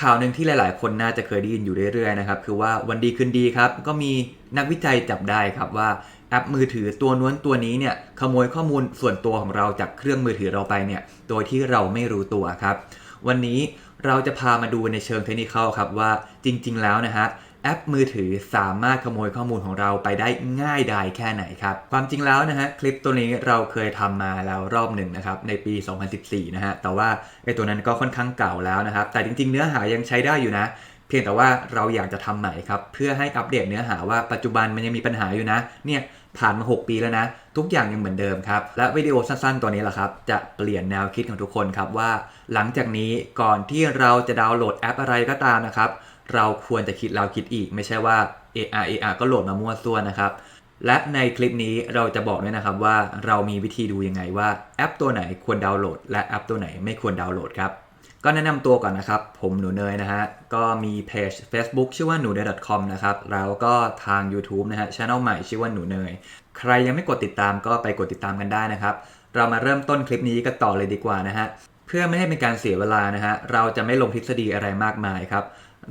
ข่าวหนึ่งที่หลาย ๆ คนน่าจะเคยได้ยินอยู่เรื่อย ๆ นะครับ คือว่าวันดีคืนดีครับ ก็มีนักวิจัยจับได้ครับว่าแอปมือถือตัวนู้นตัวนี้เนี่ยขโมยข้อมูลส่วนตัวของเราจากเครื่องมือถือเราไปเนี่ยโดยที่เราไม่รู้ตัวครับ วันนี้เราจะพามาดูในเชิงเทคนิคครับว่าจริง ๆ แล้วนะฮะ แอปมือถือสามารถขโมยข้อมูลของเราไปได้ง่ายดายแค่ไหนครับ ความจริงแล้วนะฮะคลิปตัวนี้เราเคยทำมาแล้วรอบหนึ่งนะครับในปี 2014 นะฮะแต่ว่าไอตัวนั้นก็ค่อนข้างเก่าแล้วนะครับแต่จริงๆ เนื้อหายังใช้ได้อยู่นะ เพียงแต่ว่าเราอยากจะทำใหม่ครับเพื่อให้อัปเดตเนื้อหาว่าปัจจุบันมันยังมีปัญหาอยู่นะเนี่ย ผ่านมา 6 ปีแล้วนะ ทุกอย่างยังเหมือนเดิมครับ และวิดีโอสั้นๆ ตัวนี้แหละครับ จะเปลี่ยนแนวคิดของทุกคนครับว่า หลังจากนี้ก่อนที่เราจะดาวน์โหลดแอปอะไรก็ตามนะครับ เราควรจะคิดเราคิดอีก ไม่ใช่ว่า AR AR ก็โหลดมามั่วซั่วนะครับและในคลิปนี้เราจะบอกด้วยนะครับว่าเรามีวิธีดูยังไงว่าแอปตัวไหนควรดาวน์โหลด และแอปตัวไหนไม่ควรดาวน์โหลดครับ ก็แนะนำตัวก่อนนะครับ ผมหนูเนยนะฮะ ก็มีเพจ Facebook ชื่อว่าหนูเนย .com นะครับ แล้วก็ทาง YouTube นะฮะช่องใหม่ชื่อว่าหนูเนย ใครยังไม่กดติดตามก็ไปกดติดตามกันได้นะครับ เรามาเริ่มต้นคลิปนี้กันต่อเลยดีกว่านะฮะ เพื่อไม่ให้เป็นการเสียเวลานะฮะ เราจะไม่ลงทฤษฎีอะไรมากมายครับ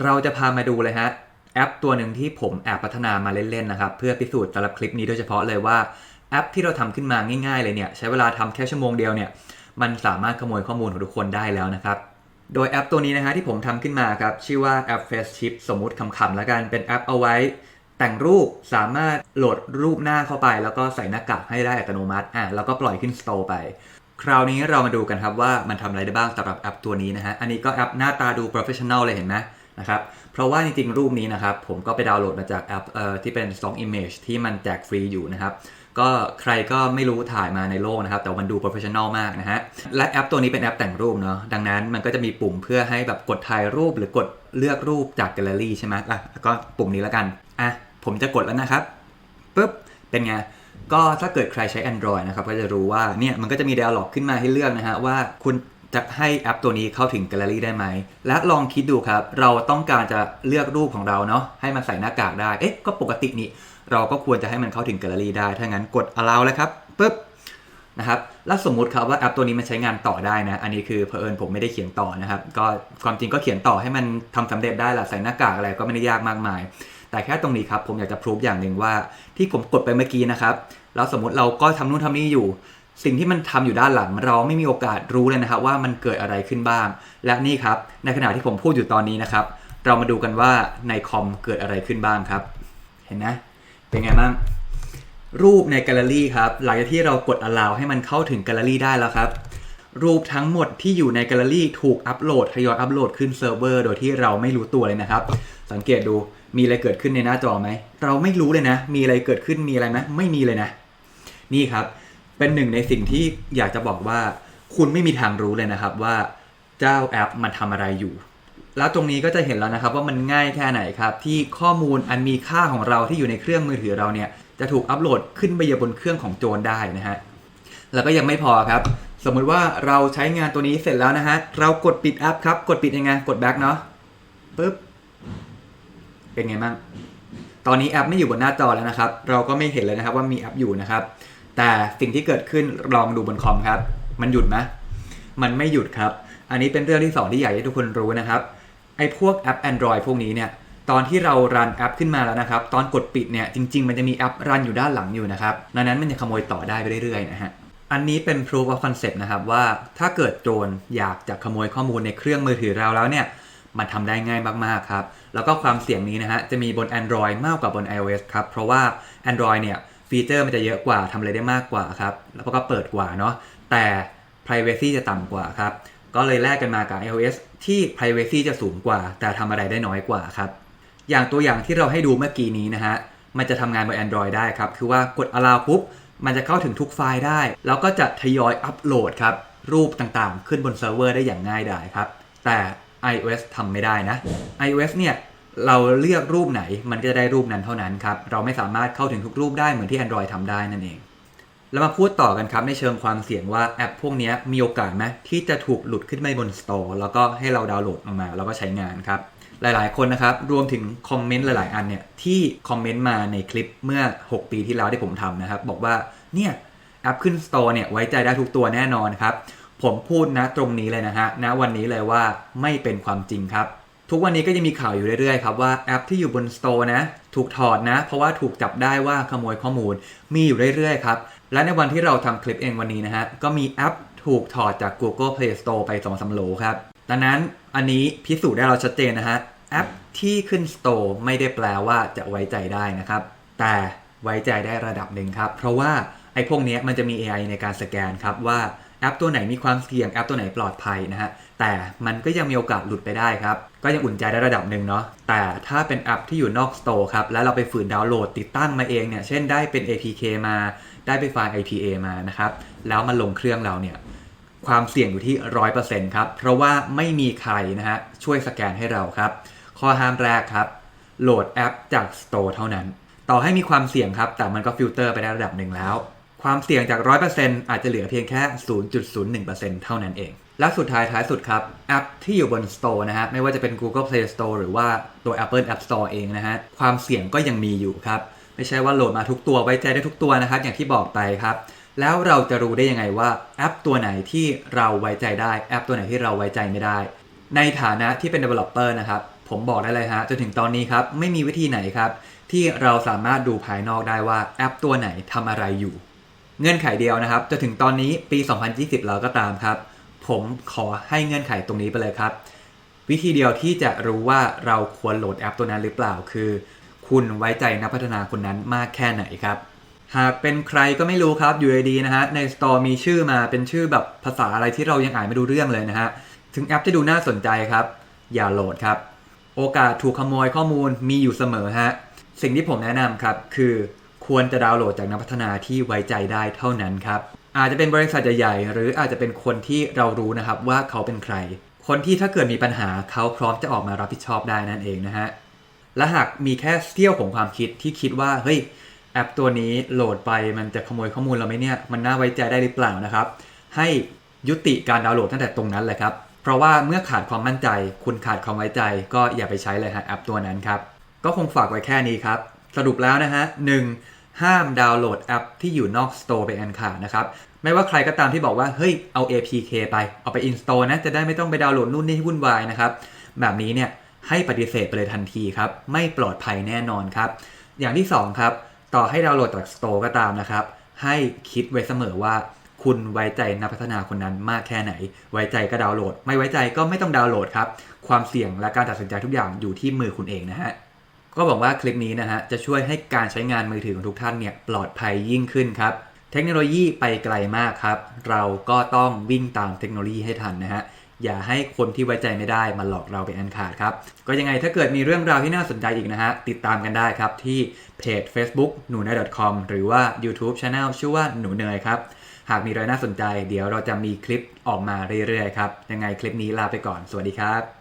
เราจะพามาดูเลยฮะแอปตัวหนึ่งที่ผมแอบพัฒนามาเล่นๆนะครับ เพื่อพิสูจน์สำหรับคลิปนี้โดยเฉพาะเลยว่าแอปที่เราทำขึ้นมาง่ายๆเลยเนี่ยใช้เวลาทำแค่ชั่วโมงเดียวเนี่ยมันสามารถขโมยข้อมูลของทุกคนได้แล้วนะครับ โดยแอปตัวนี้นะฮะที่ผมทำขึ้นมาครับ ชื่อว่าแอป Face Chip สมมุติคำๆแล้วกันเป็นแอปเอาไว้ แต่งรูปสามารถโหลดรูปหน้าเข้าไป แล้วก็ใส่หน้ากากให้ได้อัตโนมัติอะแล้วก็ปล่อยขึ้นสโตร์ไป คราวนี้เรามาดูกันครับว่ามันทำอะไรได้บ้างสำหรับแอปตัวนี้นะฮะอันนี้ก็แอปหน้าตาดูโปรเฟชชั่น a ลเลยเห็นไหมนะครับเพราะว่าจริงๆรูปนี้นะครับผมก็ไปดาวน์โหลดมาจากแอปเอ่อที่เป็น Stock Image ที่มันแจกฟรีอยู่นะครับ ก็ใครก็ไม่รู้ถ่ายมาในโลกนะครับ แต่มันดูโปรเฟชชั่นอลมากนะฮะ และแอปตัวนี้เป็นแอปแต่งรูปเนาะดังนั้นมันก็จะมีปุ่มเพื่อให้แบบกดถ่ายรูปหรือกดเลือกรูปจากแกลเลอรี่ใช่ไหมอะก็ปุ่มนี้แล้วกันอะผมจะกดแล้วนะครับปุ๊บเป็นไงก็ถ้าเกิดใครใช้ Android นะครับก็จะรู้ว่าเนี่ยมันก็จะมี dialog ขึ้นมาให้เลือกนะฮะว่าคุณ จะให้แอปตัวนี้เข้าถึงแกลเลอรี่ได้ไหม และลองคิดดูครับ เราต้องการจะเลือกรูปของเราเนาะให้มันใส่หน้ากากได้ เอ๊ะ ก็ปกตินี่ เราก็ควรจะให้มันเข้าถึงแกลเลอรี่ได้ ถ้างั้นกด allow เลยครับปุ๊บนะครับ แล้วสมมุติครับว่าแอปตัวนี้มันใช้งานต่อได้นะ อันนี้คือเผอิญผมไม่ได้เขียนต่อนะครับ ก็ความจริงก็เขียนต่อให้มันทำสำเร็จได้แหละใส่หน้ากากอะไรก็ไม่ได้ยากมากมาย แต่แค่ตรงนี้ครับผมอยากจะพรูฟอย่างหนึ่งว่าที่ผมกดไปเมื่อกี้นะครับ แล้วสมมติเราก็ทำนู่นทำนี่อยู่ สิ่งที่มันทำอยู่ด้านหลังเราไม่มีโอกาสรู้เลยนะครับ ว่ามันเกิดอะไรขึ้นบ้าง และนี่ครับ ในขณะที่ผมพูดอยู่ตอนนี้นะครับ เรามาดูกันว่าในคอมเกิดอะไรขึ้นบ้างครับ เห็นนะ เป็นไงบ้าง รูปในแกลเลอรี่ครับ หลังจากที่เรากด allow ให้มันเข้าถึงแกลเลอรี่ได้แล้วครับ รูปทั้งหมดที่อยู่ในแกลเลอรี่ถูกอัปโหลดทยอยอัปโหลดขึ้นเซิร์ฟเวอร์โดยที่เราไม่รู้ตัวเลยนะครับ สังเกตดู มีอะไรเกิดขึ้นในหน้าจอไหม เราไม่รู้เลยนะ มีอะไรเกิดขึ้น มีอะไรไหมไม่มีเลยนะ นี่ครับ เป็นหนึ่งในสิ่งที่อยากจะบอกว่า คุณไม่มีทางรู้เลยนะครับว่าเจ้าแอปมันทำอะไรอยู่ แล้วตรงนี้ก็จะเห็นแล้วนะครับว่ามันง่ายแค่ไหนครับ ที่ข้อมูลอันมีค่าของเราที่อยู่ในเครื่องมือถือเราเนี่ยจะถูกอัปโหลดขึ้นไปยังบนเครื่องของโจรได้นะฮะแล้วก็ยังไม่พอครับ สมมุติว่าเราใช้งานตัวนี้เสร็จแล้วนะฮะเรากดปิดแอปครับกดปิดยังไงกดแบ็กเนาะปึ๊บเป็นไงบ้างตอนนี้แอปไม่อยู่บนหน้าจอแล้วนะครับ เราก็ไม่เห็นเลยนะครับว่ามีแอปอยู่นะครับ แต่สิ่งที่เกิดขึ้นลองดูบนคอมครับ มันหยุดไหมมันไม่หยุดครับ อันนี้เป็นเรื่องที่สองที่อยากให้ทุกคนรู้นะครับ ไอ้พวกแอป Android พวกนี้เนี่ย ตอนที่เรารันแอปขึ้นมาแล้วนะครับ ตอนกดปิดเนี่ย จริง ๆ มันจะมีแอปรันอยู่ด้านหลังอยู่นะครับ ดังนั้นมันจะขโมยต่อได้ไปเรื่อยๆนะฮะ อันนี้เป็น proof of concept นะครับว่าถ้าเกิดโจรอยากจะขโมยข้อมูลในเครื่องมือถือเราแล้วเนี่ยมันทำได้ง่ายมาก ๆ ครับ แล้วก็ความเสี่ยงนี้นะฮะ จะมีบน Android มากกว่าบน iOS ครับ เพราะว่า Android เนี่ย ฟีเจอร์มันจะเยอะกว่าทำอะไรได้มากกว่าครับ แล้วก็เปิดกว่าเนาะแต่ privacy จะต่ำกว่าครับ ก็เลยแลกกันมากับ iOS ที่ privacy จะสูงกว่า แต่ทำอะไรได้น้อยกว่าครับ อย่างตัวอย่างที่เราให้ดูเมื่อกี้นี้นะฮะมันจะทำงานบน Android ได้ครับ คือว่ากด allow ปุ๊บ มันจะเข้าถึงทุกไฟล์ได้ แล้วก็จะทยอยอัปโหลดครับ รูปต่างๆ ขึ้นบนเซิร์ฟเวอร์ได้อย่างง่ายดายครับ แต่ iOS ทำไม่ได้นะ iOS เนี่ย เราเลือกรูปไหนมันก็จะได้รูปนั้นเท่านั้นครับ เราไม่สามารถเข้าถึงทุกรูปได้เหมือนที่ Android ทำได้นั่นเอง แล้วมาพูดต่อกันครับในเชิงความเสี่ยงว่าแอปพวกนี้มีโอกาสไหมที่จะถูกหลุดขึ้นไปบน Store แล้วก็ให้เราดาวน์โหลดออกมา แล้วก็ใช้งานครับ หลายๆ คนนะครับ รวมถึงคอมเมนต์หลาย ๆ อันเนี่ยที่คอมเมนต์มาในคลิปเมื่อ 6 ปีที่แล้วที่ผมทำนะครับ บอกว่าเนี่ยแอปขึ้น Store เนี่ยไว้ใจได้ทุกตัวแน่นอนครับผมพูดนะตรงนี้เลยนะฮะณวันนี้เลยว่าไม่เป็นความจริงครับ ทุกวันนี้ก็ยังมีข่าวอยู่เรื่อยๆครับว่าแอปที่อยู่บน Store นะ ถูกถอดนะ เพราะว่าถูกจับได้ว่าขโมยข้อมูลมีอยู่เรื่อยๆครับ และในวันที่เราทำคลิปเองวันนี้นะฮะ ก็มีแอปถูกถอดจาก Google Play Store ไป2องสามโหลครับ ดังนั้นอันนี้พิสูจน์ได้เราชัดเจนนะฮะ แอปที่ขึ้น Store ไม่ได้แปลว่าจะไว้ใจได้นะครับ แต่ไว้ใจได้ระดับหนึ่งครับ เพราะว่าไอ้พวกนี้มันจะมี AI ในการสแกนครับว่า แอปตัวไหนมีความเสี่ยงแอปตัวไหนปลอดภัยนะฮะแต่มันก็ยังมีโอกาสหลุดไปได้ครับ ก็ยังอุ่นใจได้ระดับหนึ่งเนาะแต่ถ้าเป็นแอปที่อยู่นอก Store ครับแล้วเราไปฝืนดาวน์โหลดติดตั้งมาเองเนี่ยเช่นได้เป็น APK มาได้ไปไฟล์ IPA มานะครับแล้วมาลงเครื่องเราเนี่ยความเสี่ยงอยู่ที่ 100%ครับเพราะว่าไม่มีใครนะฮะช่วยสแกนให้เราครับ ข้อห้ามแรกครับโหลดแอปจาก Store เท่านั้น ต่อให้มีความเสี่ยงครับแต่มันก็ฟิลเตอร์ไปได้ระดับหนึ่งแล้ว ความเสี่ยงจาก 100%อาจจะเหลือเพียงแค่ 0.01%เท่านั้นเอง และสุดท้ายท้ายสุดครับ แอปที่อยู่บน Store นะฮะ ไม่ว่าจะเป็น Google Play Store หรือว่าตัว Apple App Store เองนะฮะ ความเสี่ยงก็ยังมีอยู่ครับ ไม่ใช่ว่าโหลดมาทุกตัวไว้ใจได้ทุกตัวนะครับ อย่างที่บอกไปครับ แล้วเราจะรู้ได้ยังไงว่าแอปตัวไหนที่เราไว้ใจได้ แอปตัวไหนที่เราไว้ใจไม่ได้ ในฐานะที่เป็น developer นะครับ ผมบอกได้เลยฮะ จนถึงตอนนี้ครับ ไม่มีวิธีไหนครับ ที่เราสามารถดูภายนอกได้ว่าแอปตัวไหนทำอะไรอยู่ เงื่อนไขเดียวนะครับจนถึงตอนนี้ปี 2020 แล้วก็ตามครับ ผมขอให้เงื่อนไขตรงนี้ไปเลยครับ วิธีเดียวที่จะรู้ว่าเราควรโหลดแอปตัวนั้นหรือเปล่าคือ คุณไว้ใจนักพัฒนาคนนั้นมากแค่ไหนครับหากเป็นใครก็ไม่รู้ครับอยู่ดีนะฮะใน Store มีชื่อมาเป็นชื่อแบบภาษาอะไรที่เรายังอ่านไม่ดูเรื่องเลยนะฮะถึงแอปจะดูน่าสนใจครับ อย่าโหลดครับ โอกาสถูกขโมยข้อมูลมีอยู่เสมอฮะสิ่งที่ผมแนะนำครับคือ ควรจะดาวน์โหลดจากนักพัฒนาที่ไว้ใจได้เท่านั้นครับ อาจจะเป็นบริษัทใหญ่ๆหรืออาจจะเป็นคนที่เรารู้นะครับว่าเขาเป็นใคร คนที่ถ้าเกิดมีปัญหาเขาพร้อมจะออกมารับผิดชอบได้นั่นเองนะฮะและหากมีแค่เสี้ยวของความคิดที่คิดว่าเฮ้ยแอปตัวนี้โหลดไปมันจะขโมยข้อมูลเราไหมเนี่ยมันน่าไว้ใจได้หรือเปล่านะครับ ให้ยุติการดาวน์โหลดตั้งแต่ตรงนั้นเลยครับเพราะว่าเมื่อขาดความมั่นใจ คุณขาดความไว้ใจ ก็อย่าไปใช้เลยฮะแอปตัวนั้นครับก็คงฝากไว้แค่นี้ครับ สรุปแล้วนะฮะหนึ่ง ห้ามดาวน์โหลดแอปที่อยู่นอก Store เป็นอันขาดนะครับ ไม่ว่าใครก็ตามที่บอกว่า เฮ้ย เอา APK ไป เอาไป install นะ จะได้ไม่ต้องไปดาวน์โหลดนู่นนี่ให้วุ่นวายนะครับ แบบนี้เนี่ยให้ปฏิเสธไปเลยทันทีครับ ไม่ปลอดภัยแน่นอนครับ อย่างที่ 2 ครับ ต่อให้ดาวน์โหลดจาก Store ก็ตามนะครับ ให้คิดไว้เสมอว่าคุณไว้ใจนักพัฒนาคนนั้นมากแค่ไหน ไว้ใจก็ดาวน์โหลด ไม่ไว้ใจก็ไม่ต้องดาวน์โหลดครับ ความเสี่ยงและการตัดสินใจทุกอย่างอยู่ที่มือคุณเองนะฮะ ก็บอกว่าคลิปนี้นะฮะจะช่วยให้การใช้งานมือถือของทุกท่านเนี่ยปลอดภัยยิ่งขึ้นครับ เทคโนโลยีไปไกลมากครับ เราก็ต้องวิ่งตามเทคโนโลยีให้ทันนะฮะอย่าให้คนที่ไว้ใจไม่ได้มาหลอกเราเป็นอันขาดครับ ก็ยังไงถ้าเกิดมีเรื่องราวที่น่าสนใจอีกนะฮะ ติดตามกันได้ครับที่เพจ Facebook หนูเนย .com หรือว่า YouTube Channel ชื่อว่าหนูเนยครับ หากมีอะไรน่าสนใจ เดี๋ยวเราจะมีคลิปออกมาเรื่อยๆครับ ยังไงคลิปนี้ลาไปก่อน สวัสดีครับ